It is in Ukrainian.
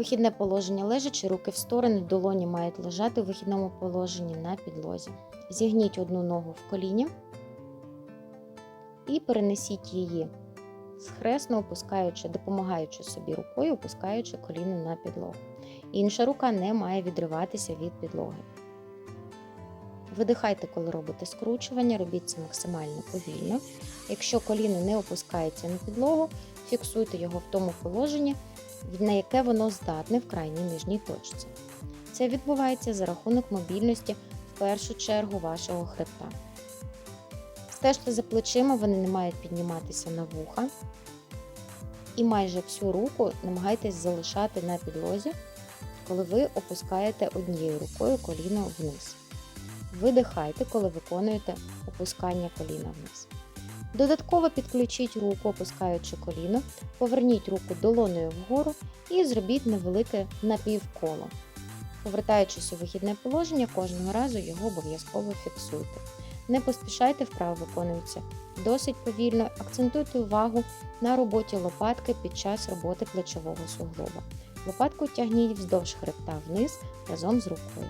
Вихідне положення лежачи, руки в сторони, долоні мають лежати у вихідному положенні на підлозі. Зігніть одну ногу в коліні і перенесіть її схресно, опускаючи, допомагаючи собі рукою, опускаючи коліно на підлогу. Інша рука не має відриватися від підлоги. Видихайте, коли робите скручування, робіть це максимально повільно. Якщо коліно не опускається на підлогу, фіксуйте його в тому положенні, на яке воно здатне в крайній нижній точці. Це відбувається за рахунок мобільності в першу чергу вашого хребта. Стежте за плечима, вони не мають підніматися на вуха. І майже всю руку намагайтесь залишати на підлозі, коли ви опускаєте однією рукою коліно вниз. Видихайте, коли виконуєте опускання коліна вниз. Додатково підключіть руку, опускаючи коліно, поверніть руку долоною вгору і зробіть невелике напівколо. Повертаючись у вихідне положення, кожного разу його обов'язково фіксуйте. Не поспішайте, вправо виконується досить повільно, акцентуйте увагу на роботі лопатки під час роботи плечового суглоба. Лопатку тягніть вздовж хребта вниз разом з рукою.